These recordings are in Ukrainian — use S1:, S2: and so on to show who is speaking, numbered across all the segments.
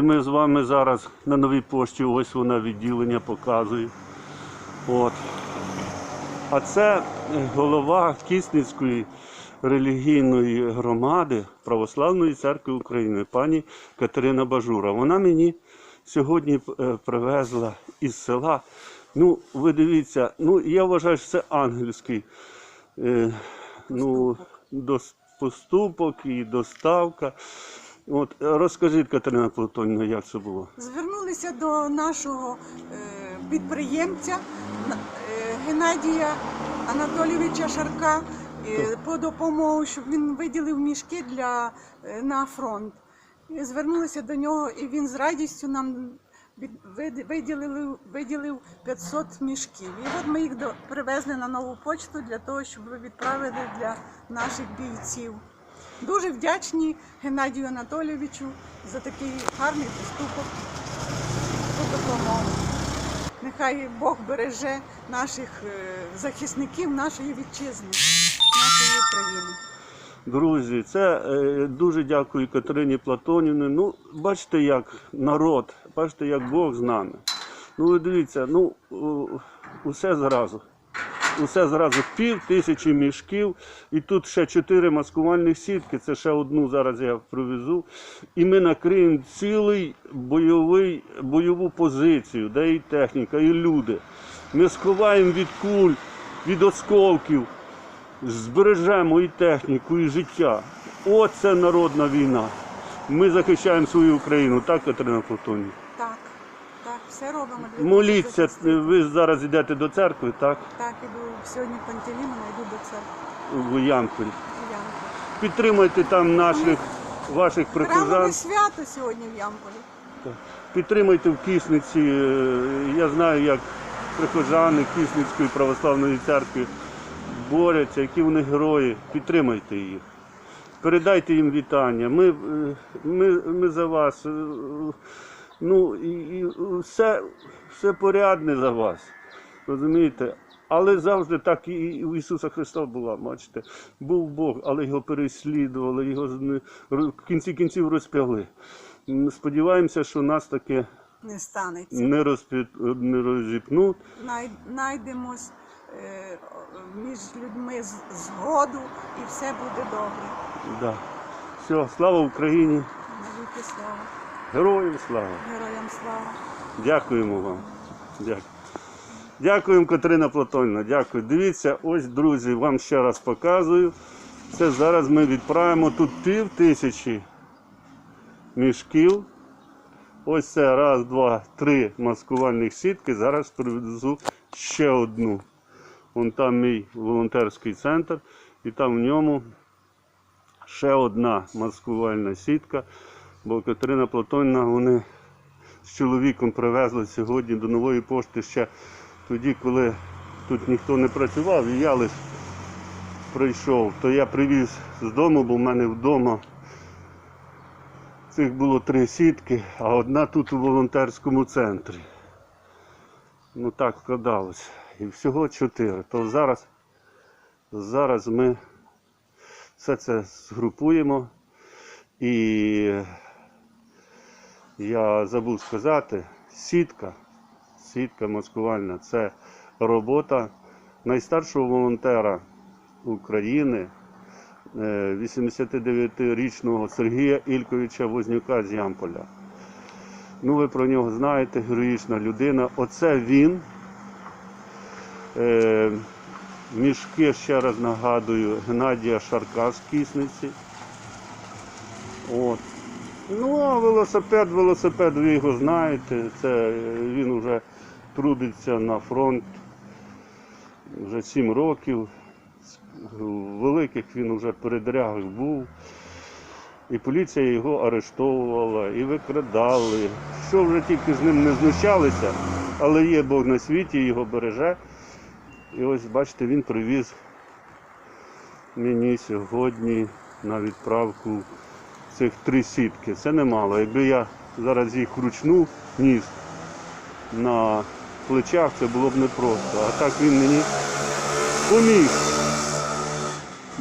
S1: Ми з вами зараз на новій пошті, ось вона відділення показує. От. А це е, голова Кисницької релігійної громади Православної церкви України, пані Катерина Бажура. Вона мені сьогодні е, привезла із села. Ну, ви дивіться, ну я вважаю, що це ангельський е, ну, поступок і доставка. От, е, розкажіть, Катерина Платонівна, як це було?
S2: Звернулися до нашого е, підприємця е, Геннадія Анатолійовича Шарка е, по допомогу, щоб він виділив мішки для, е, на фронт. І звернулися до нього, і він з радістю нам від- вид- виділив, виділив 500 мішків. І от ми їх до, привезли на нову почту для того, щоб відправили для наших бійців. Дуже вдячні Геннадію Анатолійовичу за такий гарний поступок по допомогу. Нехай Бог береже наших е, захисників нашої вітчизни, нашої України.
S1: Друзі, це е, дуже дякую Катерині Платонівні. Ну, бачите, як народ, бачите, як Бог з нами. Ну, ви дивіться, ну усе зразу. Усе зразу пів тисячі мішків, і тут ще чотири маскувальних сітки. Це ще одну зараз я привезу. І ми накриємо цілий бойовий, бойову позицію, де і техніка, і люди. Ми сховаємо від куль, від осколків збережемо і техніку, і життя. Оце народна війна. Ми захищаємо свою Україну, так, Катерина Платонівна?
S2: Все робимо для
S1: Моліться,
S2: захистити.
S1: ви зараз йдете до церкви, так?
S2: Так, іду сьогодні Пантелеймона, йду до церкви.
S1: В
S2: в Ямполі.
S1: Підтримайте там наших ваших прихожан.
S2: свято сьогодні в Ямполі.
S1: Підтримайте в Кисниці. Е, Я знаю, як прихожани Кисницької православної церкви борються, які вони герої. Підтримайте їх. Передайте їм вітання. Ми, е, ми, ми за вас. Е, Ну, і, і все, все порядне за вас. Розумієте? Але завжди так і у Ісуса Христа була, бачите. Був Бог, але його переслідували, його в кінці кінців розп'яли. Сподіваємося, що нас таке
S2: Не станеться.
S1: не, розпі... не розіпнуть.
S2: Най- Найдемось е, між людьми згоду і все буде добре.
S1: Да. Все, слава Україні!
S2: Навіки слава.
S1: Героям слава!
S2: Героям слава.
S1: Дякуємо вам. Дякую. Дякуємо, Катерина Платонівна. Дякую. Дивіться, ось, друзі, вам ще раз показую. Це зараз ми відправимо тут пів тисячі мішків. Ось це раз, два, три маскувальних сітки. Зараз привезу ще одну. Вон там мій волонтерський центр, і там в ньому ще одна маскувальна сітка. Бо Катерина Платонівна, вони з чоловіком привезли сьогодні до нової пошти ще тоді, коли тут ніхто не працював, і я лише прийшов, то я привіз з дому, бо в мене вдома цих було три сітки, а одна тут у волонтерському центрі. Ну так складалося. І всього чотири. То зараз, зараз ми все це згрупуємо і я забув сказати, сітка, сітка маскувальна це робота найстаршого волонтера України, е, 89-річного Сергія Ільковича Вознюка з Ямполя. Ну, ви про нього знаєте, героїчна людина. Оце він. Е, мішки, ще раз нагадую, Геннадія Шарка з Кисниці. От. Ну, велосипед, велосипед, ви його знаєте. Це він вже трудиться на фронт вже 7 років. У великих він вже передрягах був. І поліція його арештовувала, і викрадали. Що вже тільки з ним не знущалися, але є Бог на світі, його береже. І ось бачите, він привіз мені сьогодні на відправку цих три сітки. Це немало. Якби я зараз їх вручну ніс на плечах, це було б непросто. А так він мені поміг.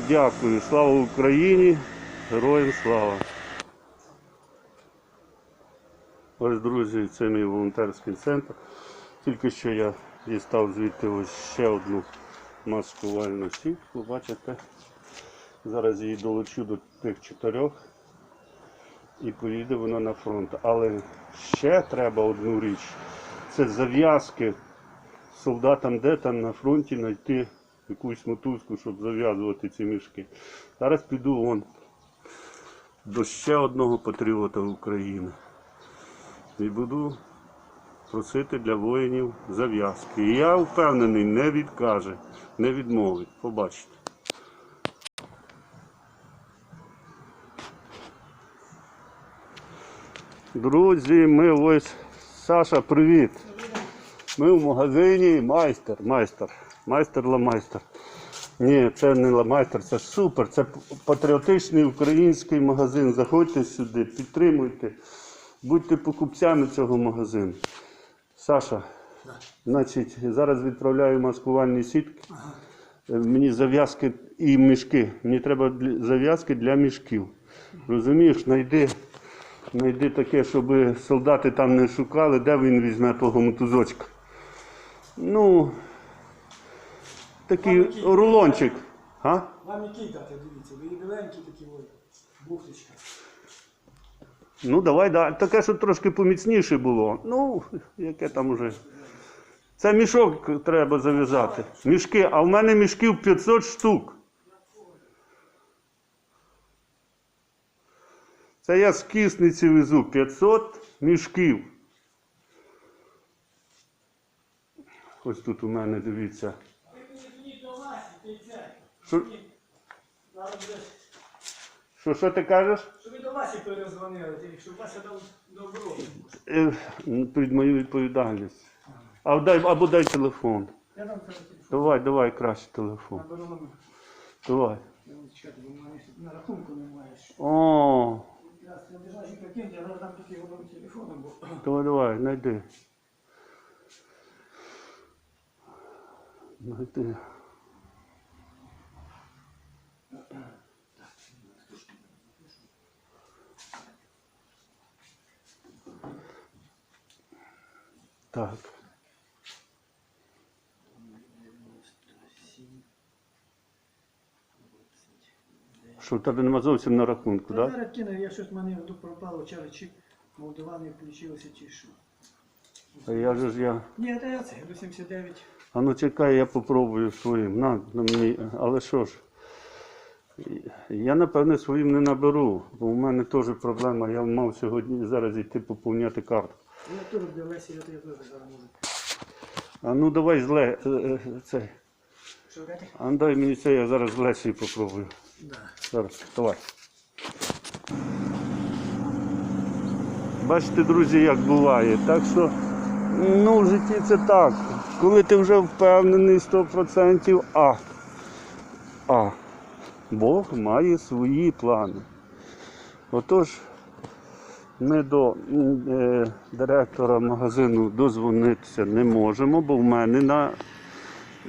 S1: Дякую. Слава Україні! Героям слава! Ось, друзі, це мій волонтерський центр. Тільки що я дістав звідти ось ще одну маскувальну сітку. Бачите? Зараз її долучу до тих чотирьох і поїде вона на фронт. Але ще треба одну річ. Це зав'язки солдатам, де там на фронті знайти якусь мотузку, щоб зав'язувати ці мішки. Зараз піду вон до ще одного патріота України. І буду просити для воїнів зав'язки. І я впевнений, не відкаже, не відмовить. Побачите. Друзі, ми ось Саша, привіт. Ми в магазині майстер, майстер, майстер ламайстер. Ні, це не ламайстер, це супер. Це патріотичний український магазин. Заходьте сюди, підтримуйте, будьте покупцями цього магазину. Саша, значить, зараз відправляю маскувальні сітки. Е, Мені зав'язки і мішки. Мені треба зав'язки для мішків. Розумієш, знайди, знайди таке, щоб солдати там не шукали, де він візьме того мотузочка. Ну, такий рулончик. А?
S3: Вам який дати, дивіться, ви біленькі такі ой, бухточка.
S1: Ну, давай, да. таке, щоб трошки поміцніше було. Ну, яке там уже. Це мішок треба зав'язати. Мішки, а в мене мішків 500 штук. Це я з кисниці везу 500 мішків. Ось тут у мене, дивіться. Що, що, що ти кажеш?
S3: що ви до Васі перезвонили, щоб Вася дав добро.
S1: Е, Під мою відповідальність. А дай, або дай телефон.
S3: Я дам телефон.
S1: Давай, давай краще телефон. Давай.
S3: На рахунку немає.
S1: О,
S3: Я з держачі прикинь, я дам тільки його телефоном, бо
S1: давай, давай, найди. Найди. Так. Що в тебе нема зовсім на рахунку, так?
S3: зараз кину, я щось в мене пропало, чи, чи Молдавани включилося, чи що.
S1: А я же ж я.
S3: Ні, та я це, до 79.
S1: А ну чекай, я попробую своїм. На, на мені. Але що ж? Я напевне своїм не наберу, бо у мене теж проблема. Я мав сьогодні зараз йти поповняти карту.
S3: Я теж для Лесі, я теж зараз можу.
S1: А ну давай зле е, е, це.
S3: Що дати?
S1: А ну, дай мені це, я зараз з Лесією попробую. Зараз, давай. Бачите, друзі, як буває. Так що, ну, в житті це так. Коли ти вже впевнений 100%, а, а Бог має свої плани. Отож, ми до е, директора магазину дозвонитися не можемо, бо в мене на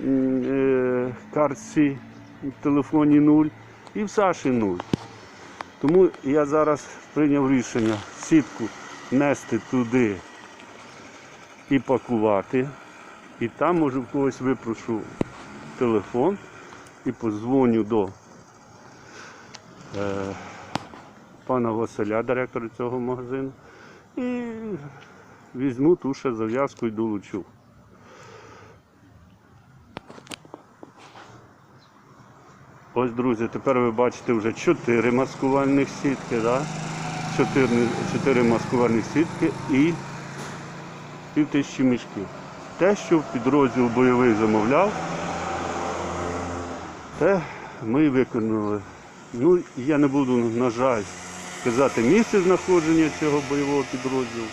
S1: е, картці в телефоні нуль і в Саші нуль. Тому я зараз прийняв рішення сітку нести туди і пакувати. І там, може, в когось випрошу телефон і позвоню до е, пана Василя, директора цього магазину, і візьму ту ще зав'язку і долучу. Ось, друзі, тепер ви бачите вже 4 маскувальних сітки, да? 4, 4 маскувальних сітки і пів тисячі мішків. Те, що підрозділ бойовий замовляв, те ми виконали. Ну, я не буду, на жаль, казати місце знаходження цього бойового підрозділу,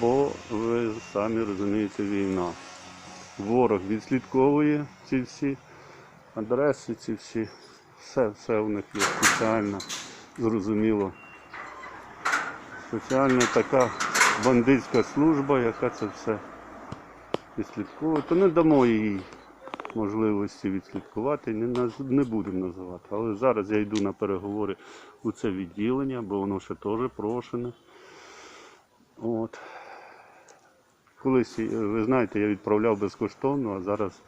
S1: бо ви самі розумієте, війна. Ворог відслідковує ці всі адреси, ці всі, все, все у них є спеціально, зрозуміло. Спеціальна така бандитська служба, яка це все відслідковує. То не дамо їй можливості відслідкувати, не, не будемо називати. Але зараз я йду на переговори у це відділення, бо воно ще теж прошене. От. Колись, е, ви знаєте, я відправляв безкоштовно, а зараз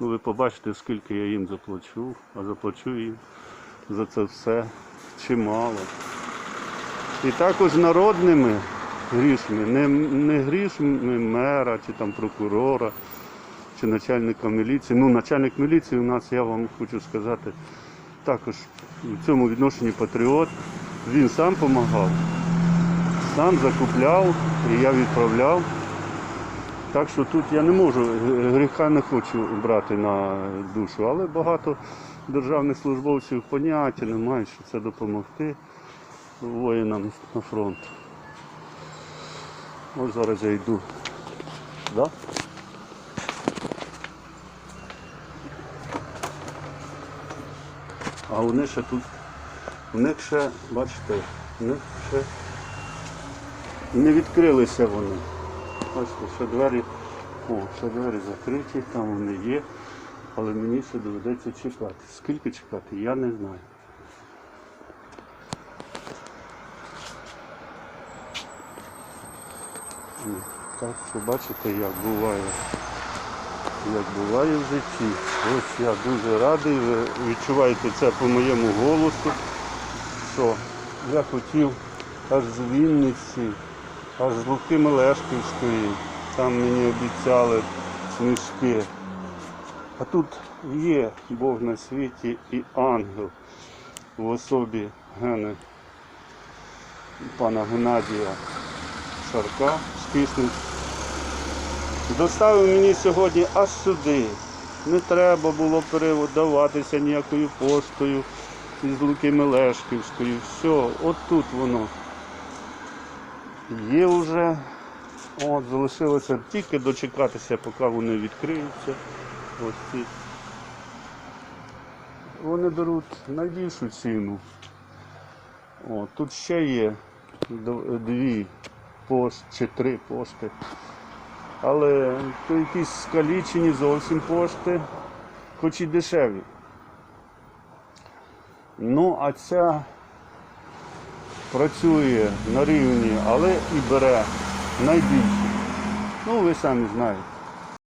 S1: ну, ви побачите, скільки я їм заплачу, а заплачу їм за це все чимало. І також народними грішми, не, не грішми мера чи там прокурора, чи начальника міліції. Ну, начальник міліції у нас, я вам хочу сказати, також в цьому відношенні патріот. Він сам допомагав, сам закупляв і я відправляв. Так що тут я не можу, гріха не хочу брати на душу, але багато державних службовців поняття не мають, що це допомогти воїнам на фронт. Ось зараз я йду. Да? А вони ще тут, у них ще, бачите, у них ще не відкрилися вони. Бачите, ще двері, о, ще двері закриті, там вони є, але мені ще доведеться чекати. Скільки чекати, я не знаю. Так що бачите, як буває. Як буває в житті. Ось я дуже радий, ви відчуваєте це по моєму голосу, що я хотів аж з Вінниці, аж з Луки Мелешківської, там мені обіцяли книжки. А тут є Бог на світі і ангел в особі Гени пана Геннадія Шарка з Кисниць. Доставив мені сьогодні аж сюди. Не треба було переводуватися ніякою поштою із Луки Мелешківської. Все, от тут воно. Є вже. От, залишилося тільки дочекатися, поки вони відкриються. Ось ці. Вони беруть найбільшу ціну. О, тут ще є дві пост чи три пошти. Але то якісь скалічені зовсім пошти, хоч і дешеві. Ну, а ця працює на рівні, але і бере найбільше. Ну, ви самі знаєте.